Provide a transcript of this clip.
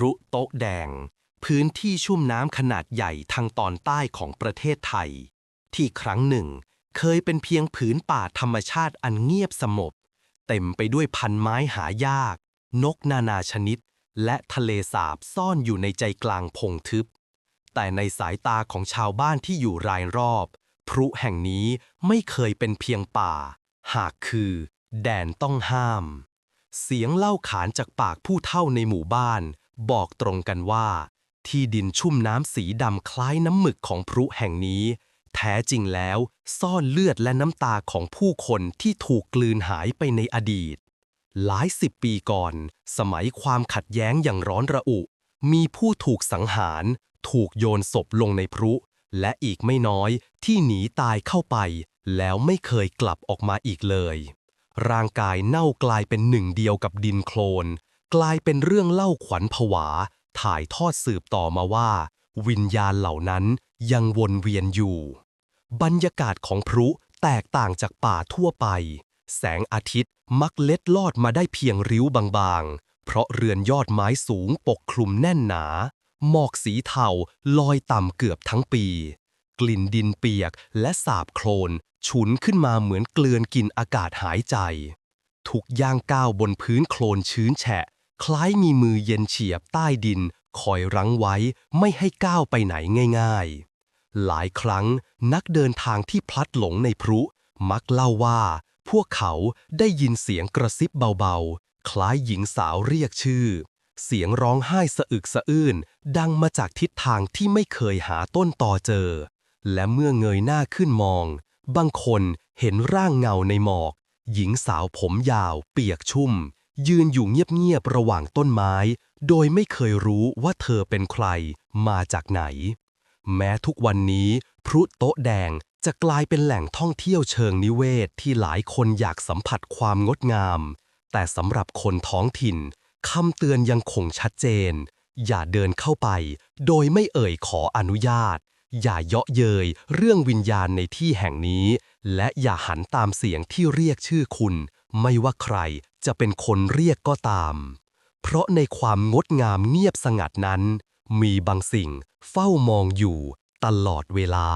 รุโต๊ะแดง พื้นที่ชุ่มน้ำขนาดใหญ่ทางตอนใต้ของประเทศไทย ที่ครั้งหนึ่งเคยเป็นเพียงผืนป่าธรรมชาติอันเงียบสงบเต็มไปด้วยพันไม้หายาก นกนานาชนิด และทะเลสาบซ่อนอยู่ในใจกลางพงทึบ แต่ในสายตาของชาวบ้านที่อยู่รายรอบ พรุแห่งนี้ไม่เคยเป็นเพียงป่า หากคือ แดนต้องห้าม เสียงเล่าขานจากปากผู้เฒ่าในหมู่บ้าน บอกตรงกันว่า ที่ดินชุ่มน้ำสีดำคล้ายน้ำหมึกของพรุแห่งนี้ แท้จริงแล้ว ซ่อนเลือดและน้ำตาของผู้คนที่ถูกกลืนหายไปในอดีต หลายสิบปีก่อน สมัยความขัดแย้งอย่างร้อนระอุ มีผู้ถูกสังหาร ถูกโยนศพลงในพรุ และอีกไม่น้อยที่หนีตายเข้าไป แล้วไม่เคยกลับออกมาอีกเลยร่างกายเน่ากลายเป็นหนึ่งเดียวกับดินโคลน กลายเป็นเรื่องเล่าขวัญผวา ถ่ายทอดสืบต่อมาว่า วิญญาณเหล่านั้นยังวนเวียนอยู่ บรรยากาศของพรุแตกต่างจากป่าทั่วไป แสงอาทิตย์มักเล็ดลอดมาได้เพียงริ้วบางๆ เพราะเรือนยอดไม้สูงปกคลุมแน่นหนา หมอกสีเทาลอยต่ำเกือบทั้งปี กลิ่นดินเปียกและสาบโคลนฉุนขึ้นมาเหมือนเกลือนกินอากาศหายใจ ทุกย่างก้าวบนพื้นโคลนชื้นแฉะ คล้ายมีมือเย็นเฉียบใต้ดิน คอยรั้งไว้ไม่ให้ก้าวไปไหนง่ายๆ หลายครั้งนักเดินทางที่พลัดหลงในพรุ มักเล่าว่า พวกเขาได้ยินเสียงกระซิบเบาๆ คล้ายหญิงสาวเรียกชื่อ เสียงร้องไห้สะอึกสะอื้นดังมาจากทิศทางที่ไม่เคยหาต้นต่อเจอ และเมื่อเงยหน้าขึ้นมอง บางคนเห็นร่างเงาในหมอก หญิงสาวผมยาวเปียกชุ่ม ยืนอยู่เงียบๆระหว่างต้นไม้ โดยไม่เคยรู้ว่าเธอเป็นใคร มาจากไหน แม้ทุกวันนี้ พรุโต๊ะแดงจะกลายเป็นแหล่งท่องเที่ยวเชิงนิเวศที่หลายคนอยากสัมผัสความงดงาม แต่สำหรับคนท้องถิ่นคำเตือนยังคงชัดเจน อย่าเดินเข้าไป โดยไม่เอ่ยขออนุญาต อย่าเยาะเย้ยเรื่องวิญญาณในที่แห่งนี้ และอย่าหันตามเสียงที่เรียกชื่อคุณ ไม่ว่าใครจะเป็นคนเรียกก็ตาม เพราะในความงดงามเงียบสงัดนั้น มีบางสิ่งเฝ้ามองอยู่ตลอดเวลา